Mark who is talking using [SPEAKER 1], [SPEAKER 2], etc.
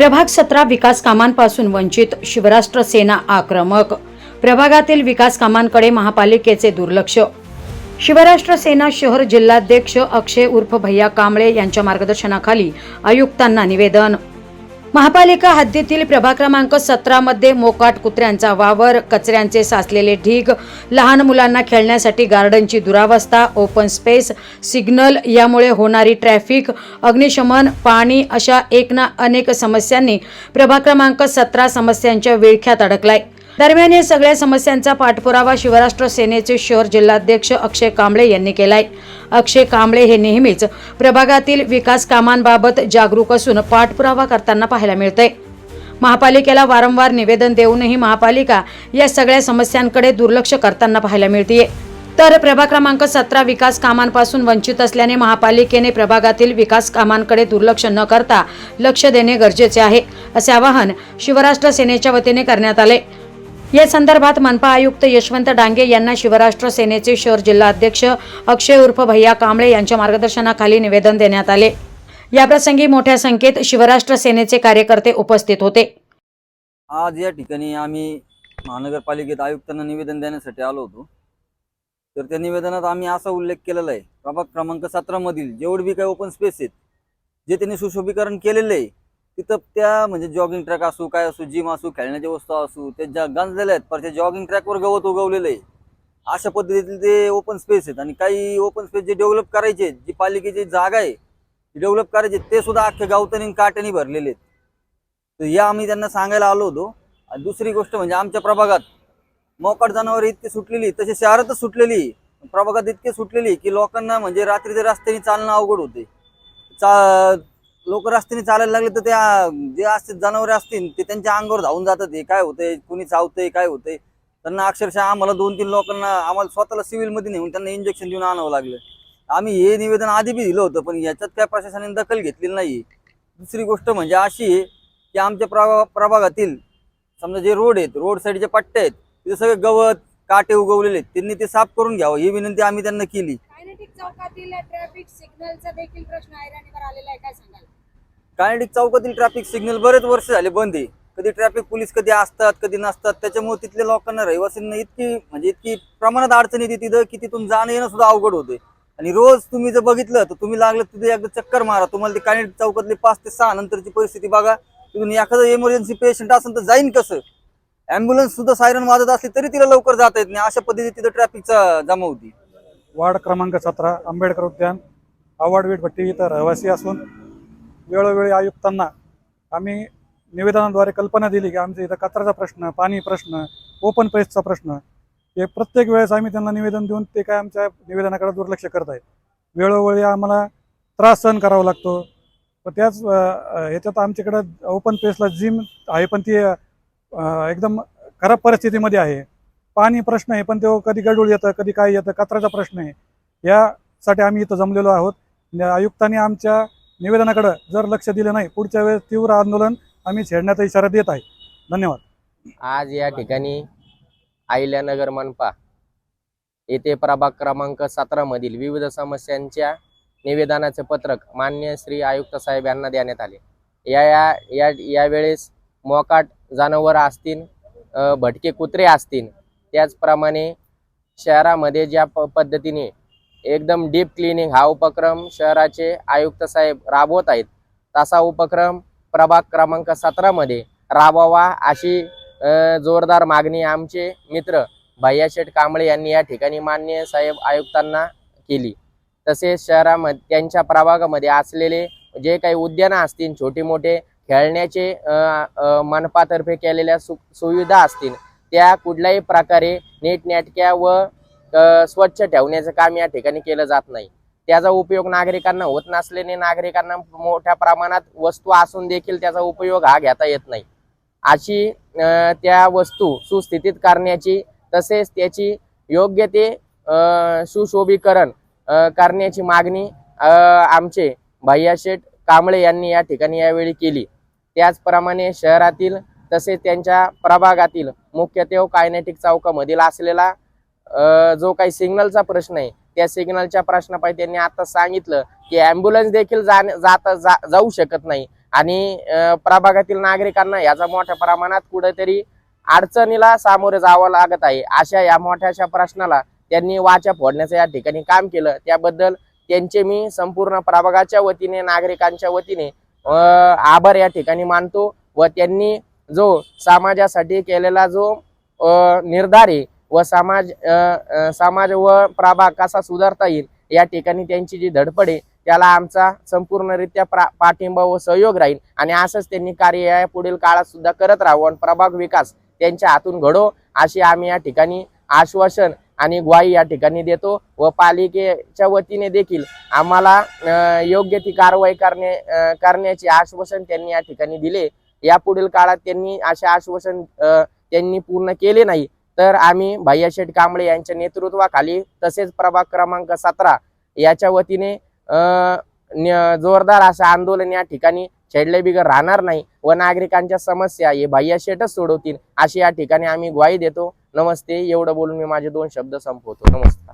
[SPEAKER 1] प्रभाग सतरा विकास कामांपासून वंचित शिवराष्ट्र सेना आक्रमक. प्रभागातील विकास कामांकडे महापालिकेचे दुर्लक्ष. शिवराष्ट्र सेना शहर जिल्हाध्यक्ष अक्षय उर्फ भैया कांबळे यांच्या मार्गदर्शनाखाली आयुक्तांना निवेदन. महापालिका हद्दीतील प्रभाग क्रमांक सतरा मध्ये मोकाट कुत्र्यांचा वावर कचऱ्यांचे साचलेले ढीग लहान मुलांना खेळण्यासाठी गार्डनची दुरावस्था ओपन स्पेस सिग्नल यामुळे होणारी ट्रॅफिक अग्निशमन पाणी अशा एक ना अनेक समस्यांनी प्रभाग क्रमांक सतरा समस्यांच्या विळख्यात अडकलाय. दरम्यान या सगळ्या समस्यांचा पाठपुरावा शिवराष्ट्र सेनेचे शहर जिल्हाध्यक्ष अक्षय कांबळे यांनी केलाय. अक्षय कांबळे हे नेहमीच प्रभागातील विकास कामांबाबत जागरूक असून पाठपुरावा करताना पाहायला मिळतंय. महापालिकेला वारंवार निवेदन देऊनही महापालिका या सगळ्या समस्यांकडे दुर्लक्ष करताना पाहायला मिळतीये. तर प्रभाग क्रमांक सतरा विकास कामांपासून वंचित असल्याने महापालिकेने प्रभागातील विकास कामांकडे दुर्लक्ष न करता लक्ष देणे गरजेचे आहे असे आवाहन शिवराष्ट्र सेनेच्या वतीने करण्यात आले या संदर्भात मनपा आयुक्त यशवंत डांगे यांना शिवराष्ट्र सेनेचे शहर जिल्हाध्यक्ष अक्षय उर्फ भैया कांबळे यांच्या मार्गदर्शनाखाली निवेदन देण्यात आले. याप्रसंगी मोठ्या संख्येत शिवराष्ट्र सेनेचे कार्यकर्ते उपस्थित होते.
[SPEAKER 2] आज या ठिकाणी आम्ही महानगरपालिकेत आयुक्तांना निवेदन देण्यासाठी आलो होतो. तर त्या निवेदनात आम्ही असा उल्लेख केलेला आहे. प्रभाग क्रमांक सतरा मधील जेवढे बी काही ओपन स्पेस आहेत जे त्यांनी सुशोभीकरण केलेलं आहे तिथं त्या म्हणजे जॉगिंग ट्रॅक असू काय असू जिम असू खेळण्याच्या वस्तू असू ते ज्या गंजलेल्या आहेत पर त्या जॉगिंग ट्रॅकवर गवत उगवलेलं आहे. अशा पद्धतीतील ते ओपन स्पेस आहेत. आणि काही ओपन स्पेस जे डेव्हलप करायचे जी पालिकेची जागा आहे डेव्हलप करायचे ते सुद्धा अख्खे गावतानी काट्याने भरलेले आहेत. तर या आम्ही त्यांना सांगायला आलो होतो. आणि दुसरी गोष्ट म्हणजे आमच्या प्रभागात मोकाट जनावर इतकी सुटलेली तसे शहरातच सुटलेली प्रभागात इतके सुटलेली की लोकांना म्हणजे रात्रीच्या रस्त्याने चालणं अवघड होते. चा लोक रस्त्याने चालायला लागले तर त्या जे असतील जनावरे असतील ते त्यांच्या अंगावर धावून जातात. हे काय होतंय? कुणी चावतंय? काय होतंय? त्यांना अक्षरशः आम्हाला दोन तीन लोकांना आम्हाला स्वतःला सिव्हिलमध्ये नेऊन त्यांना इंजेक्शन देऊन आणावं लागलं. आम्ही हे निवेदन आधी बी दिलं होतं पण याच्यात काय प्रशासनाने दखल घेतलेली नाही दुसरी गोष्ट म्हणजे अशी आहे की आमच्या प्रभा प्रभागातील समजा जे रोड आहेत रोड साईडचे पट्टे आहेत तिथे सगळे गवत काटे उगवलेले आहेत. त्यांनी ते साफ करून घ्यावं ही विनंती आम्ही त्यांना केली.
[SPEAKER 3] कायनेटिक चौकातील ट्रॅफिक सिग्नलचा देखील प्रश्न ऐरणीवर आलेला आहे. काय सांगाल?
[SPEAKER 2] कायनेटिक चौकातील ट्रॅफिक सिग्नल बरेच वर्ष झाले बंद आहे. कधी ट्रॅफिक पोलीस कधी असतात कधी नसतात त्याच्यामुळे तिथल्या लोकांना रहिवासींना इतकी म्हणजे इतकी प्रमाणात अडचण येते तिथं की तिथून जाणं येणं सुद्धा अवघड होते आणि रोज तुम्ही जर बघितलं तर तुम्ही लागलं तिथे एकदा चक्कर मारा. तुम्हाला ते कायनेटिक चौकातले पाच ते सहा नंतरची परिस्थिती बघा. तिथून एखादं इमर्जन्सी पेशंट असेल तर जाईन कसं? ॲम्ब्युलन्स सुद्धा सायरन वाजत असली तरी तिला लवकर जाता येत नाही. अशा पद्धतीने तिथं ट्रॅफिकचा जमा होती
[SPEAKER 4] वार्ड क्रमांक सतरा आंबेडकर उद्यान आवाडवीट भट्टी इथं रहिवासी असून वेळोवेळी आयुक्तांना आम्ही निवेदनाद्वारे कल्पना दिली की आमच्या इथं कचऱ्याचा प्रश्न पाणी प्रश्न ओपन पेसचा प्रश्न हे प्रत्येक वेळेस आम्ही त्यांना निवेदन देऊन ते काय आमच्या निवेदनाकडे दुर्लक्ष करत आहेत. वेळोवेळी आम्हाला त्रास सहन करावा लागतो. पण त्याच ह्याच्यात आमच्याकडं ओपन पेसला जिम आहे पण ती एकदम खराब परिस्थितीमध्ये आहे. पाणी प्रश्न आहे पण तो कधी गडूळ येतं कधी काय येतं कचऱ्याचा प्रश्न आहे. यासाठी आम्ही इथं जमलेलो आहोत. आयुक्तांनी आमच्या निवेदनाकडं जर लक्ष दिलं नाही पुढच्या वेळेस तीव्र आंदोलन आम्ही छेडण्याचा इशारा देत आहे. धन्यवाद.
[SPEAKER 5] आज या ठिकाणी आहिल्यानगर मनपा येथे प्रभाग क्रमांक सतरा मधील विविध समस्यांच्या निवेदनाचे पत्रक मान्य श्री आयुक्त साहेब यांना देण्यात आले. या या या यावेळेस मोकाट जनावर असतील भटके कुत्रे असतील त्याचप्रमाणे शहरामध्ये ज्या प पद्धतीने एकदम डीप क्लिनिंग हा उपक्रम शहराचे आयुक्त साहेब राबवत आहेत तसा उपक्रम प्रभाग क्रमांक सतरामध्ये राबवावा अशी जोरदार मागणी आमचे मित्र भैयाशेठ कांबळे यांनी या ठिकाणी मान्य साहेब आयुक्तांना केली. तसेच शहरामध्ये त्यांच्या प्रभागामध्ये असलेले जे काही उद्यानं असतील छोटे मोठे खेळण्याचे मनपातर्फे केलेल्या सु सुविधा असतील त्या कुठल्याही प्रकारे नीटनाटक्या व स्वच्छ ठेवण्याचं काम या ठिकाणी केलं जात नाही. त्याचा उपयोग नागरिकांना होत नसल्याने नागरिकांना मोठ्या प्रमाणात वस्तू असून देखील त्याचा उपयोग हा घेता येत नाही. अशी त्या वस्तू सुस्थितीत करण्याची तसेच त्याची योग्य ते सुशोभीकरण करण्याची मागणी आमचे भैया शेठ कांबळे यांनी या ठिकाणी यावेळी केली. त्याचप्रमाणे शहरातील तसेच त्यांच्या प्रभागातील मुख्यत्वे कायनेटिक चौकामधील असलेला जो काही सिग्नलचा प्रश्न आहे त्या सिग्नलच्या प्रश्नापायी त्यांनी आता सांगितलं की ॲम्ब्युलन्स देखील जाण जात जा, जाऊ शकत नाही. आणि प्रभागातील नागरिकांना याचा मोठ्या प्रमाणात कुठेतरी अडचणीला सामोरे जावं लागत आहे. अशा या मोठ्याशा प्रश्नाला त्यांनी वाचा फोडण्याचं या ठिकाणी काम केलं. त्याबद्दल त्यांचे मी संपूर्ण प्रभागाच्या वतीने नागरिकांच्या वतीने आभार या ठिकाणी मानतो व त्यांनी जो समाजासाठी केलेला जो अं, निर्धार आहे व समाज समाज व प्रभाग कसा सुधारता येईल या ठिकाणी त्यांची जी धडपड आहे त्याला आमचा संपूर्णरित्या प्रा पाठिंबा व सहयोग राहील. आणि असंच त्यांनी कार्य या पुढील काळात सुद्धा करत राहावं आणि प्रभाग विकास त्यांच्या हातून घडो अशी आम्ही या ठिकाणी आश्वासन आणि ग्वाही या ठिकाणी देतो व पालिकेच्या वतीने देखील आम्हाला योग्य ती कारवाई करणे करण्याचे आश्वासन त्यांनी या ठिकाणी दिले. या पुढील काळात त्यांनी असे आश्वासन त्यांनी पूर्ण केले नाही. तर आम्ही भैयाशेठ कांबळे यांच्या नेतृत्वाखाली तसेच प्रभाग क्रमांक सतरा याच्या वतीने अं, जोरदार असं आंदोलन या ठिकाणी छेडले बिगर राहणार नाही व नागरिकांच्या समस्या हे भैयाशेठच सोडवतील अशी या ठिकाणी आम्ही ग्वाही देतो. नमस्ते. एवढं बोलून मी माझे दोन शब्द संपवतो. नमस्ते